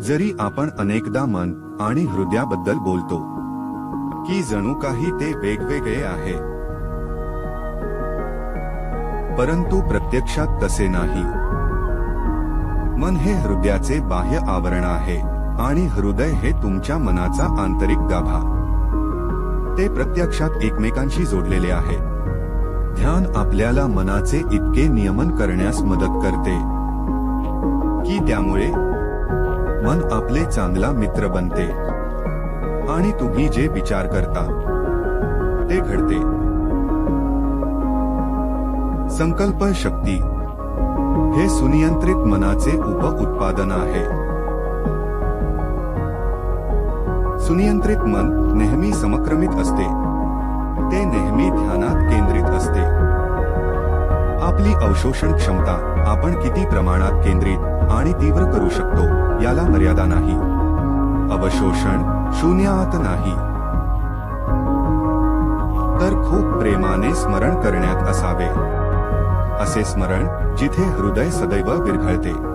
जरी आपण अनेकदा मन आणि हृदयाबद्दल बोलतो की जणू काही ते वेगवेगळे आहे. परंतु प्रत्यक्षात तसे नाही. मन हे हृदयाचे बाह्य आवरण आहे आणि हृदय हे तुमच्या मनाचा आंतरिक गाभा. ते प्रत्यक्षात एकमेकांशी जोडलेले आहे. ध्यान आपल्याला मनाचे इतके नियमन करण्यास मदत करते की त्यामुळे मन आपले चांगला मित्र बनते. आणि तुम्ही जे विचार करता ते घडते. संकल्प शक्ती. हे सुनियंत्रित मनाचे उप उत्पादन आहे. सुनियंत्रित मन नेहमी समक्रमित असते. ते नेहमी ध्यानात आपली अवशोषण क्षमता आपण किती प्रमाणात केंद्रित आणि तीव्र करू शकतो याला मर्यादा नाही. अवशोषण शून्यात नाही. तर खूप प्रेमाने स्मरण करण्यात असावे. असे स्मरण जिथे हृदय सदैव विरघळते